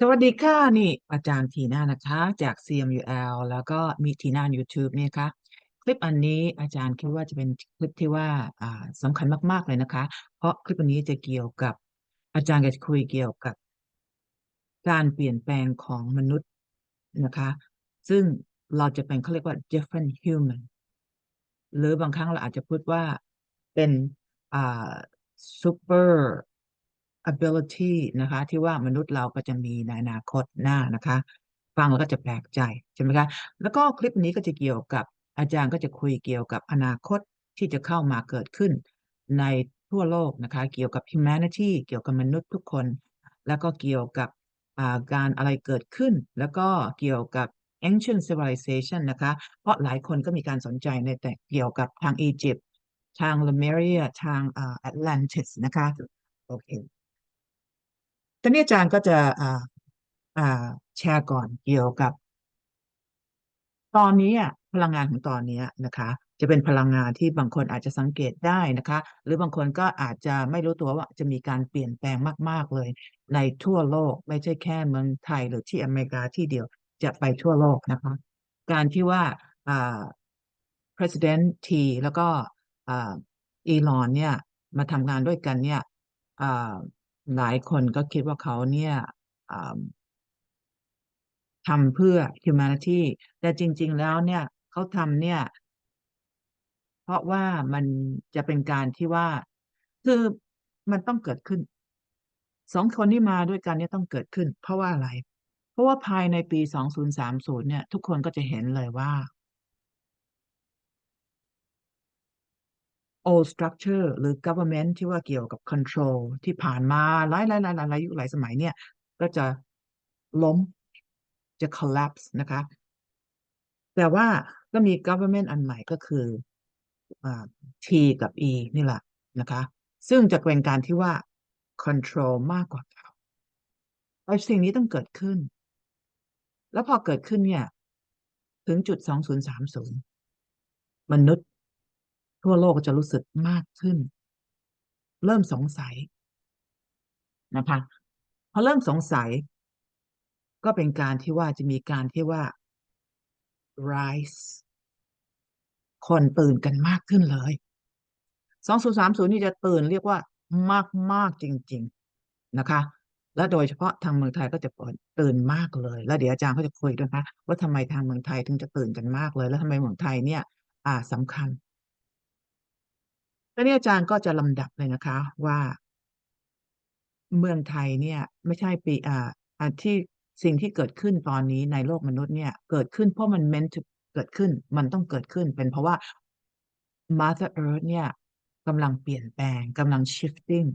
สวัสดีค่ะ นี่อาจารย์ทีน่านะคะ จาก CMUL แล้วก็มีทีน่า YouTube เนี่ยค่ะคลิปอันนี้อาจารย์คิดว่าจะเป็นคลิปที่ว่าอ่าสำคัญมาก ๆ เลยนะคะ เพราะคลิปอันนี้จะเกี่ยวกับอาจารย์จะคุยเกี่ยวกับ การเปลี่ยนแปลงของมนุษย์นะคะ ซึ่งเราจะเป็นเขาเรียกว่า different human หรือบางครั้งเราอาจจะพูดว่าเป็นอ่า super ability นะคะ ที่ว่ามนุษย์เราก็จะมีในอนาคตหน้านะคะ ฟังแล้วก็จะแปลกใจใช่ไหมคะแล้วก็คลิปนี้ก็จะเกี่ยวกับอาจารย์ก็จะคุยเกี่ยวกับอนาคตที่จะเข้ามาเกิดขึ้น ในทั่วโลกนะคะ เกี่ยวกับ humanity เกี่ยวกับมนุษย์ทุกคน แล้วก็เกี่ยวกับการอะไรเกิดขึ้น แล้วก็เกี่ยวกับ ancient civilization นะคะ เพราะหลายคนก็มีการสนใจในแต่เกี่ยวกับทางอียิปต์ทางลเมเรียทางแอตแลนติสนะคะโอเค ตอนนี้อาจารย์ก็จะแชร์ก่อนเกี่ยวกับ ตอนนี้อะพลังงานของตอนนี้นะคะ จะเป็นพลังงานที่บางคนอาจจะสังเกตได้นะคะ หรือบางคนก็อาจจะไม่รู้ตัวว่าจะมีการเปลี่ยนแปลงมาก ๆเลย ในทั่วโลกไม่ใช่แค่เมืองไทยหรือที่อเมริกาที่เดียวจะไปทั่วโลกนะคะ การที่ว่า president T แล้วก็อีลอนเนี่ยมาทำงานด้วยกันเนี่ย หลายคนก็คิดว่าเขาเนี่ยทำเพื่อ humanity แต่จริง ๆ แล้วเนี่ย เขาทำเนี่ย เพราะว่ามันจะเป็นการที่ว่า คือมันต้องเกิดขึ้น สองคนที่มาด้วยกันเนี่ยต้องเกิดขึ้น เพราะว่าอะไร เพราะว่าภายในปี 2030 เนี่ย ทุกคนก็จะเห็นเลยว่า old structure หรือ government ที่ว่าเกี่ยวกับ control ที่ผ่านมาหลายหลายหลายหลายยุคหลายสมัยเนี่ย ก็จะล้มจะ collapse นะคะ แต่ว่าก็มี government อันใหม่ก็คือ T กับ E นี่แหละนะคะ ซึ่งจะเป็นการที่ว่า control มากกว่าเก่าไอ้สิ่งนี้ต้องเกิดขึ้น แล้วพอเกิดขึ้นเนี่ย ถึงจุด 2030 มนุษย์ ทั่วโลกจะรู้สึกมากขึ้น เริ่มสงสัยนะคะพอเริ่มสงสัย ก็เป็นการที่ว่าจะมีการที่ว่า rise คนตื่นกันมากขึ้นเลยสองศูนย์สามศูนย์นี่จะตื่นเรียกว่ามากมากจริง ๆ นะคะ และโดยเฉพาะทางเมืองไทยก็จะเปิดตื่นมากเลย แล้วเดี๋ยวอาจารย์ก็จะคุยด้วยนะว่าทำไมทางเมืองไทยถึงจะตื่นกันมากเลย แล้วทำไมเมืองไทยเนี่ย อ่าสำคัญ แล้วนี่อาจารย์ก็จะลำดับเลยนะคะว่า เมืองไทยเนี่ย ไม่ใช่ปีอ่าที่สิ่งที่เกิดขึ้นตอนนี้ในโลกมนุษย์เนี่ย เกิดขึ้นเพราะมันเมนต์เกิดขึ้น มันต้องเกิดขึ้น เป็นเพราะว่า Mother Earth เนี่ยกำลังเปลี่ยนแปลงกำลัง shifting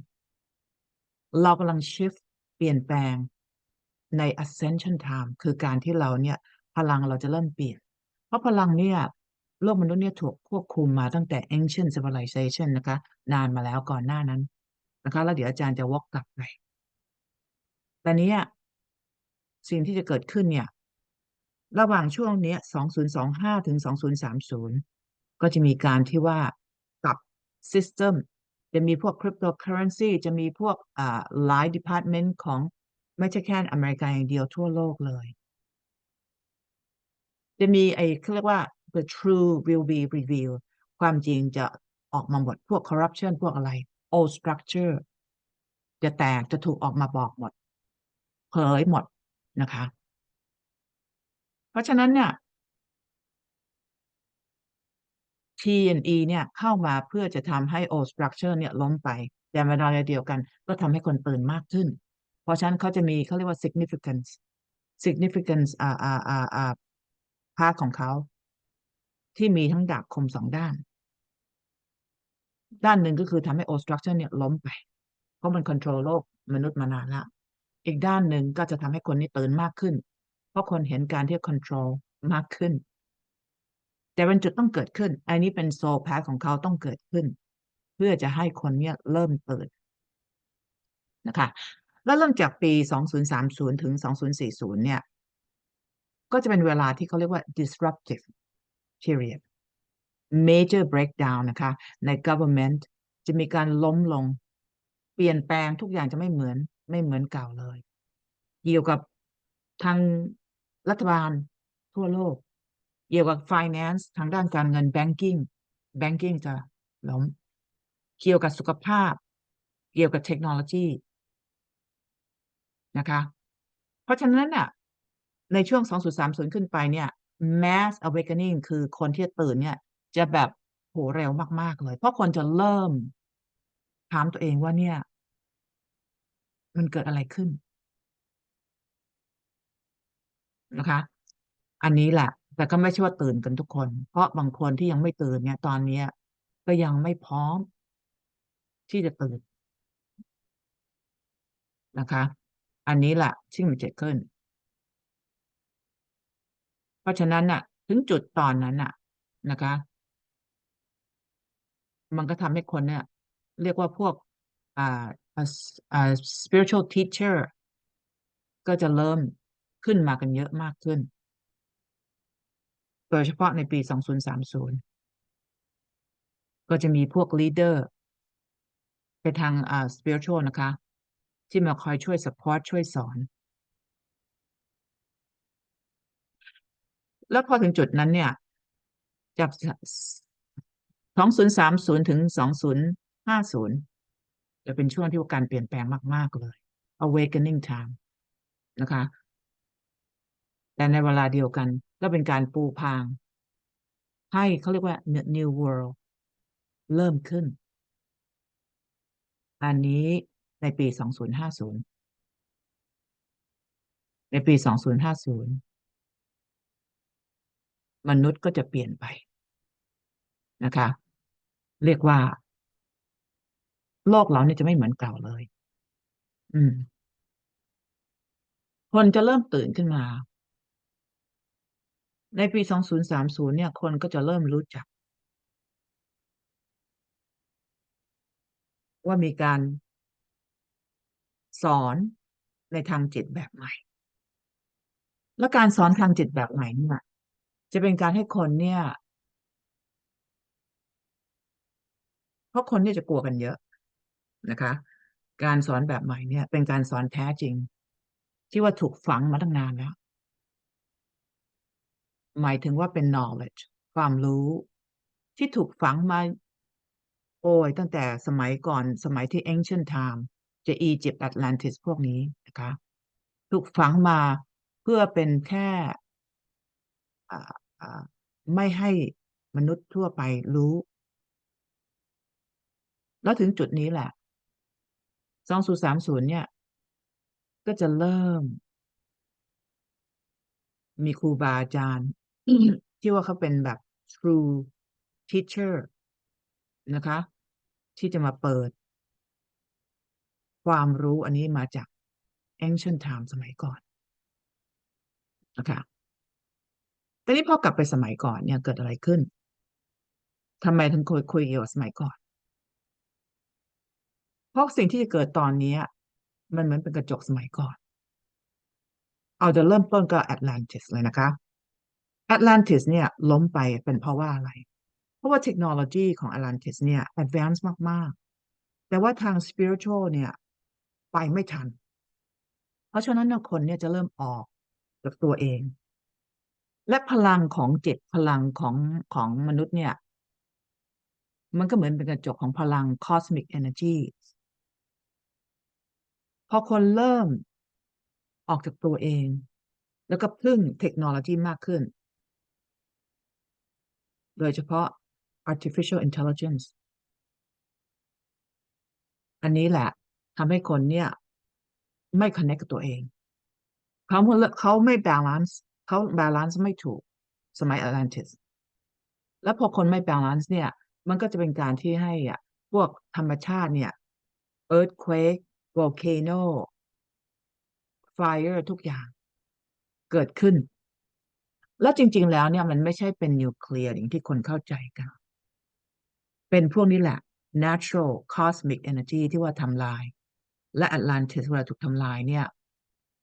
เรากำลัง shift เปลี่ยนแปลงใน ascension time คือการที่เราเนี่ย พลังเราจะเริ่มเปลี่ยน เพราะพลังเนี่ย โลกมนุษย์เนี่ยถูกควบคุมมาตั้งแต่ ancient civilization นะคะ นานมาแล้วก่อนหน้านั้นนะคะ แล้วเดี๋ยวอาจารย์จะวกกลับไปแต่นี้สิ่งที่จะเกิดขึ้นเนี่ย ระหว่างช่วงนี้2025ถึง2030ก็จะมีการที่ว่ากับ system จะมีพวก cryptocurrency จะมีพวกอ่าหลาย department ของไม่ใช่แค่อเมริกาอย่างเดียวทั่วโลกเลย จะมีไอ้เขาเรียกว่า the true will be revealed ความจริงจะออกมาหมดพวก corruption พวกอะไร old structure จะแตกจะถูกออกมาบอกหมด เผยหมดนะคะ เพราะฉะนั้นเนี่ย TNE เนี่ยเข้ามาเพื่อจะทำให้ old structure เนี่ยล้มไป แต่เวลาเดียวกัน ก็ทำให้คนตื่นมากขึ้น เพราะฉะนั้นเขาจะมีเขาเรียกว่า significance significance อ่าอ่าอ่าอ่าภาคของเขา ที่มีทั้งดาบคมสองด้าน ด้านหนึ่งก็คือทำให้ old structure เนี่ยล้มไป เพราะมัน control โลกมนุษย์มานานละอีกด้านหนึ่งก็จะทำให้คนนี้ตื่นมากขึ้น เพราะคนเห็นการที่ control มากขึ้น แต่เป็นจุดต้องเกิดขึ้น อันนี้เป็นโซลพาของเขาต้องเกิดขึ้น เพื่อจะให้คนเนี่ยเริ่มตื่นนะคะแล้วเริ่มจากปี 2030 ถึง 2040 เนี่ย ก็จะเป็นเวลาที่เขาเรียกว่า disruptive period major breakdown นะคะใน government จะมีการล้มลง เปลี่ยนแปลงทุกอย่างจะไม่เหมือนไม่เหมือนเก่าเลย เกี่ยวกับทางรัฐบาลทั่วโลก เกี่ยวกับ finance ทางด้านการเงิน banking banking จะล้ม เกี่ยวกับสุขภาพ เกี่ยวกับเทคโนโลยีนะคะ เพราะฉะนั้นน่ะในช่วง 2030 ขึ้นไปเนี่ย mass awakening คือคนที่ตื่นเนี่ย จะแบบโหเร็วมาก ๆ เลย เพราะคนจะเริ่ม ถามตัวเองว่าเนี่ย มันเกิดอะไรขึ้นนะคะ อันนี้แหละ แต่ก็ไม่ใช่ว่าตื่นกันทุกคน เพราะบางคนที่ยังไม่ตื่นเนี่ย ตอนนี้ก็ยังไม่พร้อม ที่จะตื่นนะคะ อันนี้แหละที่มันจะขึ้น เพราะฉะนั้นน่ะ ถึงจุดตอนนั้นน่ะนะคะ มันก็ทำให้คนเนี่ย เรียกว่าพวกอ่าอ่า spiritual teacher ก็จะเริ่มขึ้นมากันเยอะมากขึ้น โดยเฉพาะในปี 2030 ก็จะมีพวกลีดเดอร์ไปทางอ่า spiritual นะคะ ที่มาคอยช่วยซัปพอร์ตช่วยสอน แล้วพอถึงจุดนั้นเนี่ย จากสองศูนย์ส2030ถึง2050จะเป็นช่วงที่การเปลี่ยนแปลงมาก ๆ เลย awakening time นะคะ แต่ในเวลาเดียวกัน ก็เป็นการปูพาง ให้เขาเรียกว่า new world เริ่มขึ้น อันนี้ในปี 2050 ในปี 2050 มนุษย์ก็จะเปลี่ยนไปนะคะ เรียกว่า โลกเราเนี่ยจะไม่เหมือนเก่าเลย อืม คนจะเริ่มตื่นขึ้นมา ในปี 2030 เนี่ย คนก็จะเริ่มรู้จัก ว่ามีการสอนในทางจิตแบบใหม่ และการสอนทางจิตแบบใหม่เนี่ย จะเป็นการให้คนเนี่ย เพราะคนเนี่ยจะกลัวกันเยอะนะคะ การสอนแบบใหม่เนี่ย เป็นการสอนแท้จริง ที่ว่าถูกฝังมาตั้งนานแล้ว หมายถึงว่าเป็น knowledge ความรู้ที่ถูกฝังมา โอ๊ยตั้งแต่สมัยก่อนสมัยที่ ancient time จะอียิปต์ Atlantis พวกนี้นะคะ ถูกฝังมาเพื่อเป็นแค่ ไม่ให้มนุษย์ทั่วไปรู้ แล้วถึงจุดนี้แหละ2030เนี่ย ก็จะเริ่ม มีครูบาอาจารย์ที่ว่าเขาเป็นแบบ true teacher นะคะ ที่จะมาเปิด ความรู้อันนี้มาจาก ancient time สมัยก่อนนะคะ แต่นี่พอกลับไปสมัยก่อนเนี่ยเกิดอะไรขึ้นทำไมถึงคุยคุยเกี่ยวกับสมัยก่อน เพราะสิ่งที่จะเกิดตอนนี้มันเหมือนเป็นกระจกสมัยก่อน เอาจะเริ่มต้นก็ Atlantis เลยนะคะ Atlantis เนี่ยล้มไปเป็นเพราะว่าอะไร เพราะว่าเทคโนโลยีของ Atlantis เนี่ย advance มาก ๆ แต่ว่าทาง spiritual เนี่ยไปไม่ทัน เพราะฉะนั้นคนเนี่ยจะเริ่มออกจากตัวเอง และพลังของเจิตพลังของของมนุษย์เนี่ย มันก็เหมือนเป็นกระจกของพลัง cosmic energy พอคนเริ่มออกจากตัวเอง แล้วก็พึ่งเทคโนโลยีมากขึ้น โดยเฉพาะ artificial intelligence อันนี้แหละทำให้คนเนี่ย ไม่คอนเน็กต์กับตัวเอง เขาเขาไม่บาลันซ์ เขาบาลันซ์ไม่ถูกสมัย Atlantis แล้วพอคนไม่บาลันซ์เนี่ย มันก็จะเป็นการที่ให้อะพวกธรรมชาติเนี่ย earthquake volcano fire ทุกอย่าง เกิดขึ้น แล้วจริง ๆ แล้วเนี่ยมันไม่ใช่เป็นนิวเคลียร์อย่างที่คนเข้าใจกัน เป็นพวกนี้แหละ natural cosmic energy ที่ว่าทำลาย และ Atlantis เวลาถูกทำลายเนี่ย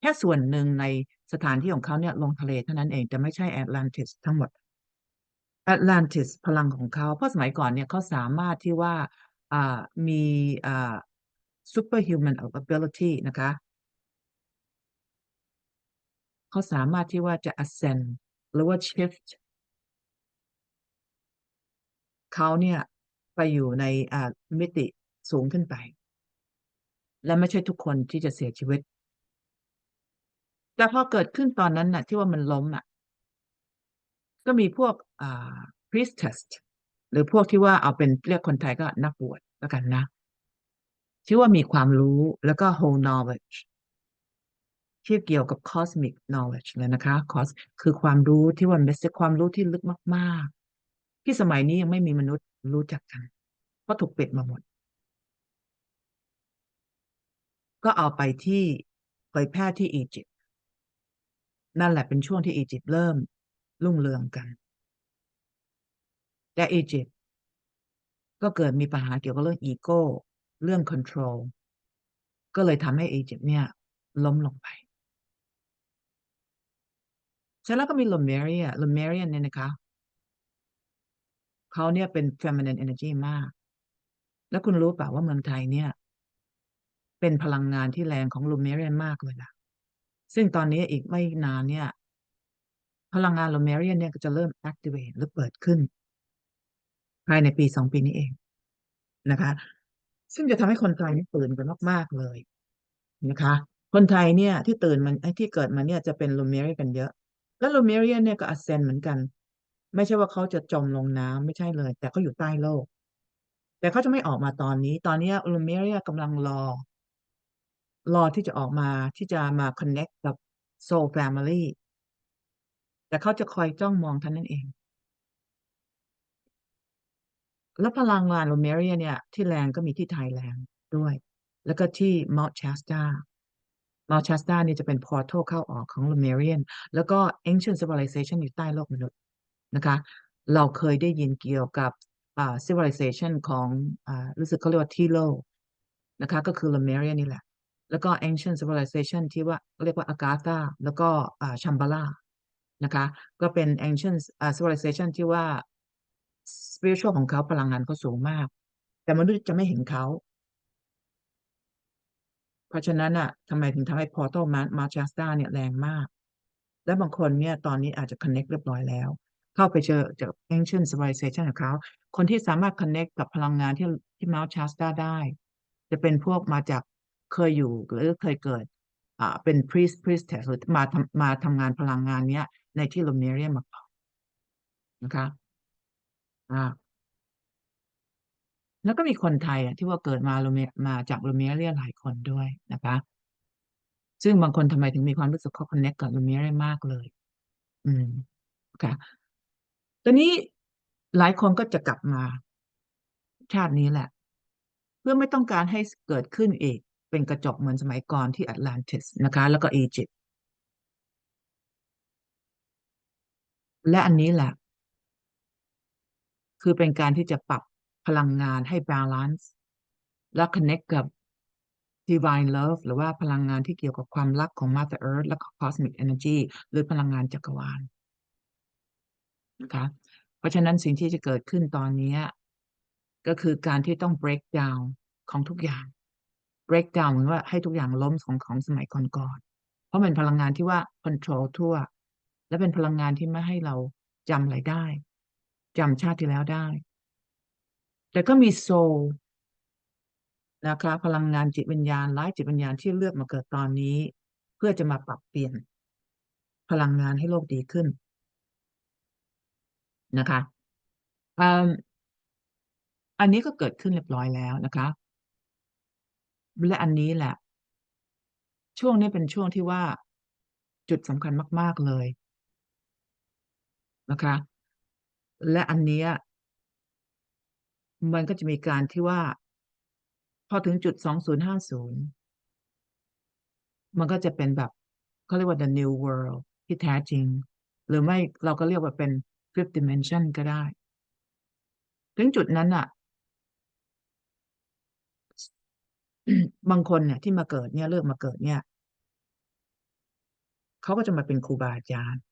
แค่ส่วนหนึ่งใน สถานที่ของเขาเนี่ยลงทะเลเท่านั้นเองแต่ไม่ใช่ Atlantis ทั้งหมด Atlantis พลังของเขาเพราะสมัยก่อนเนี่ยเขาสามารถที่ว่ามีอ่า superhuman ability นะคะเขาสามารถที่ว่าจะ ascend หรือว่า shift เขาเนี่ยไปอยู่ในมิติสูงขึ้นไป และไม่ใช่ทุกคนที่จะเสียชีวิต แต่พอเกิดขึ้นตอนนั้นน่ะ ที่ว่ามันล้มอะ ก็มีพวกอ่า priestess หรือพวกที่ว่าเอาเป็นเรียกคนไทยก็นักบวชแล้วกันนะที่ว่ามีความรู้แล้วก็ whole knowledge ที่เกี่ยวกับ cosmic knowledge เลยนะคะ cos คือความรู้ที่ว่าเป็นความรู้ที่ลึกมาก ๆ ที่สมัยนี้ยังไม่มีมนุษย์รู้จักกันเพราะถูกปิดมาหมด ก็เอาไปที่เผยแพร่ที่อียิปต์ นั่นแหละเป็นช่วงที่อียิปต์เริ่มรุ่งเรืองกันแต่อียิปต์ก็เกิดมีปัญหาเกี่ยวกับเรื่องอีโก้ เรื่อง control ก็เลยทำให้อียิปต์เนี่ยล้มลงไปเสร็จแล้วก็มีลูเมเรียลูเมเรียนเนี่ยนะคะเขาเนี่ยเป็น feminine energy มาก แล้วคุณรู้เปล่าว่าเมืองไทยเนี่ย เป็นพลังงานที่แรงของลูเมเรียมากเลยนะ ซึ่งตอนนี้อีกไม่นานเนี่ย พลังงานโลเมเรียนเนี่ยก็จะเริ่ม activate หรือเปิดขึ้น ภายในปีสองปีนี้เองนะคะ ซึ่งจะทำให้คนไทยนี่ตื่นกันมากๆเลยนะคะ คนไทยเนี่ยที่ตื่นมันไอ้ที่เกิดมาเนี่ยจะเป็นโลเมเรียนกันเยอะ แล้วโลเมเรียนเนี่ยก็อัสเซนเหมือนกัน ไม่ใช่ว่าเขาจะจมลงน้ำไม่ใช่เลย แต่เขาอยู่ใต้โลก แต่เขาจะไม่ออกมาตอนนี้ ตอนนี้โลเมเรียกำลังรอ รอที่จะออกมาที่จะมา connect กับ soul family แต่เขาจะคอยจ้องมองท่านนั่นเอง แล้วพลังงานลูเมเรียเนี่ย ที่แรงก็มีที่ไทยแรงด้วย แล้วก็ที่ Mount Shasta Mount Shasta นี่จะเป็น portal เข้าออกของ Lemurian แล้วก็ ancient civilization อยู่ใต้โลกมนุษย์นะคะ เราเคยได้ยินเกี่ยวกับ civilization ของอรู้สึกเขาเรียกว่าทีโลนะคะ ก็คือ Lemurian นี่แหละ แล้วก็ ancient civilization ที่ว่าเรียกว่า Agatha แล้วก็อ่า Shambhala นะคะ ก็เป็น ancient civilization ที่ว่า spiritual ของเขาพลังงานเขาสูงมาก แต่มนุษย์จะไม่เห็นเขา เพราะฉะนั้นอะทำไมถึงทำให้ portal มามาชาสตาเนี่ยแรงมาก และบางคนเนี่ยตอนนี้อาจจะ connect เรียบร้อยแล้ว เข้าไปเจอเจอ ancient civilization ของเขา คนที่สามารถ connect กับพลังงานที่ที่ Mount Shasta ได้ จะเป็นพวกมาจาก เคยอยู่หรือเคยเกิดอ่าเป็น priest priestess หรือมาทำมาทำงานพลังงานเนี้ย ในที่ Lemurian มาก่อนนะคะอ่าแล้วก็มีคนไทยอะที่ว่าเกิดมาโลเมมาจากโลเมเรียหลายคนด้วยนะคะ ซึ่งบางคนทำไมถึงมีความรู้สึกเขา connect กับโลเมเรียมากเลย อืมค่ะตอนนี้หลายคนก็จะกลับมา ชาตินี้แหละ เพื่อไม่ต้องการให้เกิดขึ้นอีก เป็นกระจกเหมือนสมัยก่อนที่แอตแลนติสนะคะ แล้วก็อียิปต์และอันนี้แหละ คือเป็นการที่จะปรับพลังงานให้บาลานซ์และ connect กับ divine love หรือว่าพลังงานที่เกี่ยวกับความรักของ Mother Earth และก็ cosmic energy หรือพลังงานจักรวาลนะคะเพราะฉะนั้นสิ่งที่จะเกิดขึ้นตอนนี้ ก็คือการที่ต้อง break down ของทุกอย่าง break down เหมือนว่าให้ทุกอย่างล้มของของสมัยก่อนๆเพราะมันพลังงานที่ว่า control ทั่ว และเป็นพลังงานที่ไม่ให้เราจำอะไรได้จำชาติที่แล้วได้ แต่ก็มีโซลนะคะพลังงานจิตวิญญาณร้ายจิตวิญญาณที่เลือกมาเกิดตอนนี้ เพื่อจะมาปรับเปลี่ยน พลังงานให้โลกดีขึ้นนะคะอันนี้ก็เกิดขึ้นเรียบร้อยแล้วนะคะ และอันนี้แหละ ช่วงนี้เป็นช่วงที่ว่า จุดสำคัญมาก ๆ เลยนะคะ และอันนี้มันก็จะมีการที่ว่า พอถึงจุดสองศูนย์ห้าศูนย์มันก็จะเป็นแบบเขาเรียกว่า the new world ที่แท้จริง หรือไม่เราก็เรียกว่าเป็น fifth dimension ก็ได้ ถึงจุดนั้นอะ บางคนเนี่ยที่มาเกิดเนี่ยเลือกมาเกิดเนี่ยเขาก็จะมาเป็นครูบาอาจารย์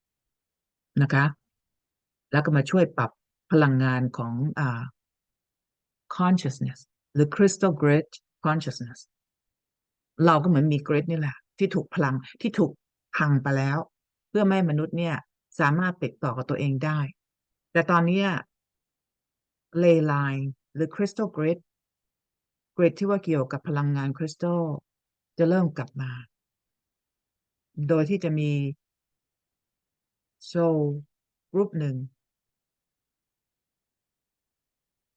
นะคะ แล้วก็มาช่วยปรับพลังงานของอ่า consciousness หรือ crystal grid consciousness เราก็เหมือนมี grid นี่แหละ ที่ถูกพลังที่ถูกพังไปแล้ว เพื่อไม่มนุษย์เนี่ยสามารถติดต่อกับตัวเองได้ แต่ตอนนี้เลไลน์หรือคริ สตัลกรดที่ว่าเกี่ยวกับพลังงานคริสตัลจะเริ่มกลับมา โดยที่จะมีโซลกรุ๊ปหนึ่ง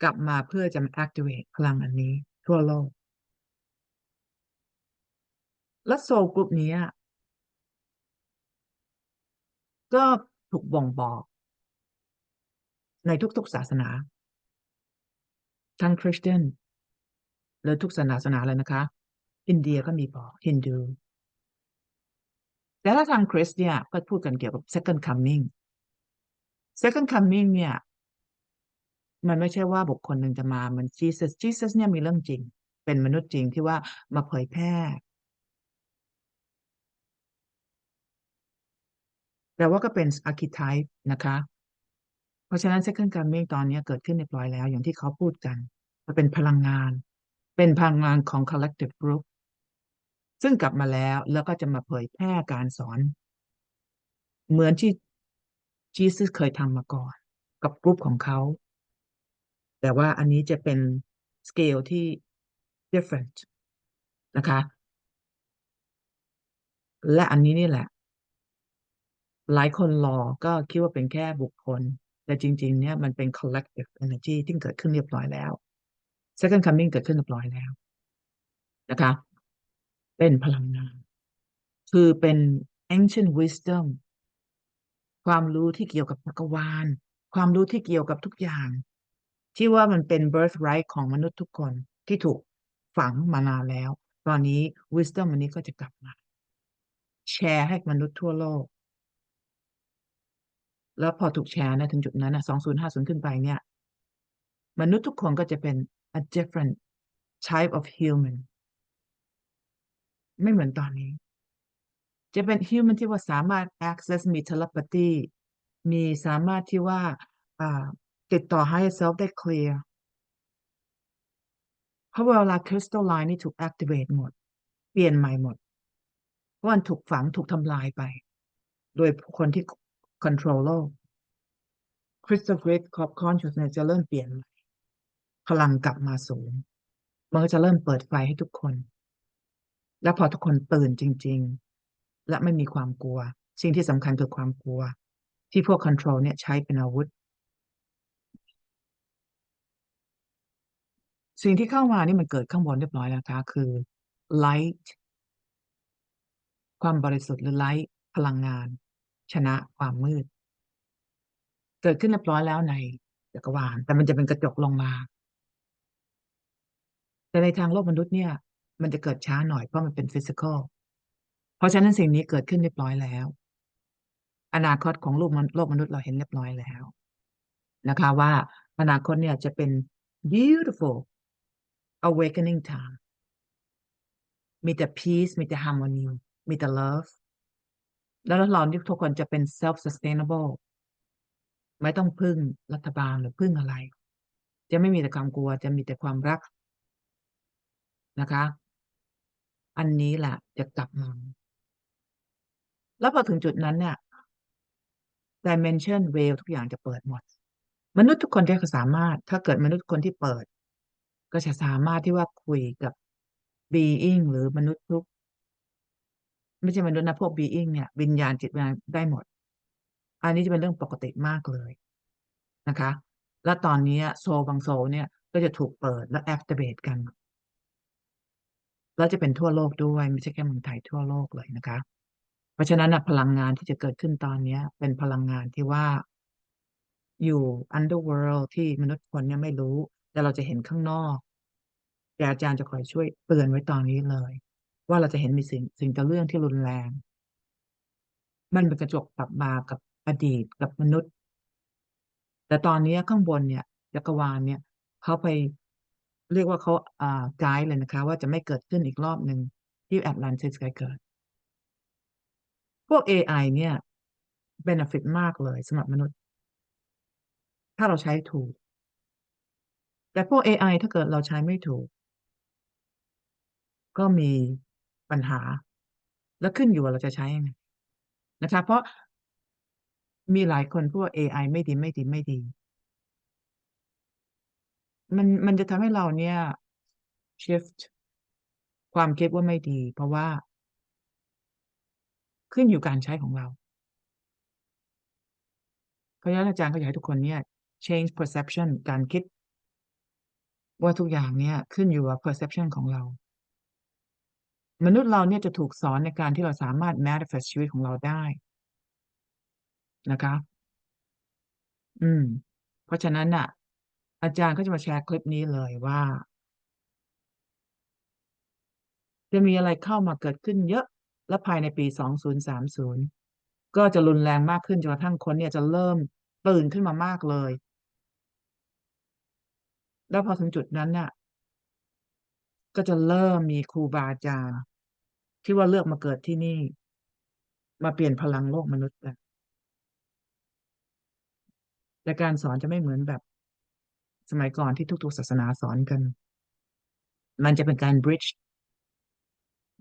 กลับมาเพื่อจะมา activate พลังอันนี้ ทั่วโลก และโซลกรุ๊ปนี้ ก็ถูกบ่งบอก ในทุกๆศาสนา ทั้งคริสเตียน หรือทุกศาสนาเลยนะคะ อินเดียก็มีบอกฮินดูแต่ถ้าทางคริสเนี่ยก็พูดกันเกี่ยวกับ second coming second coming เนี่ย มันไม่ใช่ว่าบุคคลหนึ่งจะมามือน Jesus Jesus เนี่ยมีเรื่องจริง เป็นมนุษย์จริงที่ว่ามาเผยแพร่แต่ว่าก็เป็น archetype นะคะ เพราะฉะนั้น second coming ตอนนี้เกิดขึ้นในปลอยแล้ว อย่างที่เขาพูดกัน มันเป็นพลังงาน เป็นพลังงานของ collective group ซึ่งกลับมาแล้วแล้วก็จะมาเผยแพร่การสอน เหมือนที่จีซัสเคยทำมาก่อน กับกลุ่มของเขา แต่ว่าอันนี้จะเป็นสเกลที่ different นะคะ และอันนี้นี่แหละ หลายคนรอก็คิดว่าเป็นแค่บุคคล แต่จริง ๆ เนี่ยมันเป็น collective energy ที่เกิดขึ้นเรียบร้อยแล้ว second coming เกิดขึ้นเรียบร้อยแล้วนะคะ เป็นพลังงาน คือเป็น ancient wisdom ความรู้ที่เกี่ยวกับจักรวาล ความรู้ที่เกี่ยวกับทุกอย่าง ที่ว่ามันเป็น birthright ของมนุษย์ทุกคนที่ถูกฝังมานานแล้ว ตอนนี้ wisdom อันนี้ก็จะกลับมา แชร์ให้มนุษย์ทั่วโลก แล้วพอถูกแชร์นะถึงจุดนั้นนะ2050ขึ้นไปเนี่ย มนุษย์ทุกคนก็จะเป็น a different type of human ไม่เหมือนตอนนี้ จะเป็น human ที่ว่าสามารถ access มี telepathy มีสามารถที่ว่าติดต่อ higher self ได้ clear เพราะเวลา crystal line นี่ถูก activate หมด เปลี่ยนใหม่หมด เพราะมันถูกฝังถูกทำลายไป โดยคนที่ control โลก crystal grid c of consciousness จะเริ่มเปลี่ยนใหม่ พลังกลับมาสูง มันก็จะเริ่มเปิดไฟให้ทุกคน และพอทุกคนตื่นจริง ๆ และไม่มีความกลัว สิ่งที่สำคัญคือความกลัว ที่พวก control เนี่ยใช้เป็นอาวุธ สิ่งที่เข้ามานี่มันเกิดข้างบนเรียบร้อยแล้วคะคือ light ความบริสุทธิ์หรือ light พลังงาน ชนะความมืด เกิดขึ้นเรียบร้อยแล้วในจักรวาลแต่มันจะเป็นกระจกลงมา แต่ในทางโลกมนุษย์เนี่ย มันจะเกิดช้าหน่อยเพราะมันเป็นฟิสิกอลเพราะฉะนั้นสิ่งนี้เกิดขึ้นเรียบร้อยแล้ว อนาคตของโลกโลกมนุษย์เราเห็นเรียบร้อยแล้วนะคะว่าอนาคตเนี่ยจะเป็น beautiful awakening time มีแต่ peace มีแต่ harmony มีแต่ love แล้วเราทุกคนจะเป็น self sustainable ไม่ต้องพึ่งรัฐบาลหรือพึ่งอะไร จะไม่มีแต่ความกลัว จะมีแต่ความรัก นะคะ อันนี้แหละจะกลับมาแล้วพอถึงจุดนั้นเนี่ย dimension w a v ทุกอย่างจะเปิดหมด มนุษย์ทุกคนจะสามารถ ถ้าเกิดมนุษย์คนที่เปิด ก็จะสามารถที่ว่าคุยกับ being หรือมนุษย์ทุก ไม่ใช่มนุษย์นะพวก being เนี่ย วิญญาณจิตวิญญาณได้หมด อันนี้จะเป็นเรื่องปกติมากเลยนะคะ แล้วตอนนี้โซบางโซเนี่ยก็จะถูกเปิดและ activate กัน แล้วจะเป็นทั่วโลกด้วย ไม่ใช่แค่เมืองไทยทั่วโลกเลยนะคะ เพราะฉะนั้นพลังงานที่จะเกิดขึ้นตอนนี้เป็นพลังงานที่ว่าอยู่ underworld ที่มนุษย์คนเนี่ยไม่รู้ แต่เราจะเห็นข้างนอกแต่อาจารย์จะคอยช่วยเตือนไว้ตอนนี้เลย ว่าเราจะเห็นมีสิ่งสิ่งต่เรื่องที่รุนแรง มันเป็นกระจกกลับมากับอดีตกับมนุษย์ แต่ตอนนี้ข้างบนเนี่ยจักรวาลเนี่ยเขาไป เรียกว่าเขาอ่าไกด์เลยนะคะ ว่าจะไม่เกิดขึ้นอีกรอบหนึ่งที่แอตแลนติสเกิด พวก AI เนี่ย benefit มากเลยสำหรับมนุษย์ ถ้าเราใช้ถูก แต่พวก AI ถ้าเกิดเราใช้ไม่ถูก ก็มีปัญหา แล้วขึ้นอยู่ว่าเราจะใช้ยังไงนะคะ เพราะมีหลายคนพูดว่า AI ไม่ดีไม่ดีไม่ดี มันมันจะทำให้เราเนี่ย shift ความคิดว่าไม่ดี เพราะว่า ขึ้นอยู่การใช้ของเรา เพราะฉะนั้นอาจารย์ก็อยากให้ทุกคนเนี่ย change perception การคิด ว่าทุกอย่างเนี่ย ขึ้นอยู่กับ perception ของเรา มนุษย์เราเนี่ยจะถูกสอนในการที่เราสามารถ manifest ชีวิตของเราได้นะคะ อืม เพราะฉะนั้นน่ะ อาจารย์ก็จะมาแชร์คลิปนี้เลยว่า จะมีอะไรเข้ามาเกิดขึ้นเยอะ และภายในปี 2030 ก็จะรุนแรงมากขึ้นจนกระทั่งคนเนี่ยจะเริ่มตื่นขึ้นมามากเลย แล้วพอถึงจุดนั้นน่ะก็จะเริ่มมีครูบาอาจารย์ที่ว่าเลือกมาเกิดที่นี่ มาเปลี่ยนพลังโลกมนุษย์กันแต่การสอนจะไม่เหมือนแบบ สมัยก่อนที่ทุกๆศาสนาสอนกัน มันจะเป็นการ bridge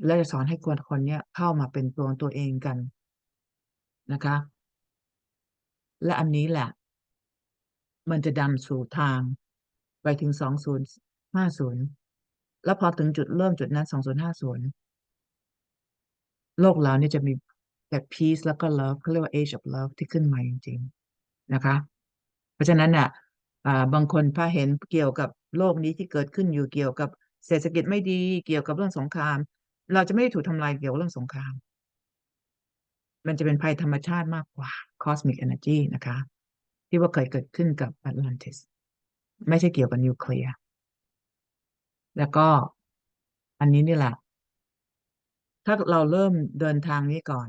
และจะสอนให้คนคนเนี้ยเข้ามาเป็นตัวตัวเองกันนะคะ และอันนี้แหละ มันจะดำสู่ทาง ไปถึง2050แล้วพอถึงจุดเริ่มจุดนั้น2050โลกเราเนี่ยจะมีแต่ peace แล้วก็ love เขาเรียกว่า age of love ที่ขึ้นมาจริงๆนะคะ เพราะฉะนั้นน่ะอ่า บางคนถ้าเห็นเกี่ยวกับโลกนี้ที่เกิดขึ้นอยู่เกี่ยวกับเศรษฐกิจไม่ดีเกี่ยวกับเรื่องสงคราม เราจะไม่ได้ถูกทำลายเกี่ยวกับเรื่องสงคราม มันจะเป็นภัยธรรมชาติมากกว่า cosmic energy นะคะ ที่ว่าเคยเกิดขึ้นกับ Atlantis ไม่ใช่เกี่ยวกับนิวเคลียร์แล้วก็อันนี้นี่แหละ ถ้าเราเริ่มเดินทางนี้ก่อน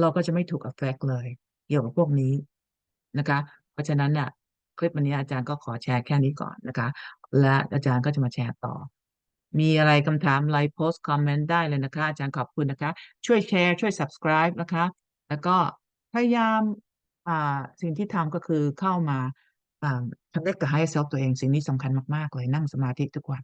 เราก็จะไม่ถูก affect เลย เกี่ยวกับพวกนี้นะคะ เพราะฉะนั้นน่ะ คลิปวันนี้อาจารย์ก็ขอแชร์แค่นี้ก่อนนะคะ และอาจารย์ก็จะมาแชร์ต่อ มีอะไรคำถามไลค์โพสต์คอมเมนต์ได้เลยนะคะ อาจารย์ขอบคุณนะคะ ช่วยแชร์ ช่วย subscribe นะคะ แล้วก็พยายามสิ่งที่ทำก็คือเข้ามาอ่า connect กับ higher self ตัวเองสิ่งนี้สำคัญมาก ๆ เลยนั่งสมาธิทุกวัน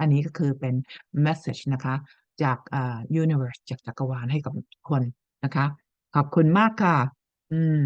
อันนี้ก็คือเป็นเมสเซจนะคะ จากอ universe จากจักรวาลให้กับทุกคนนะคะ ขอบคุณมากค่ะ อืม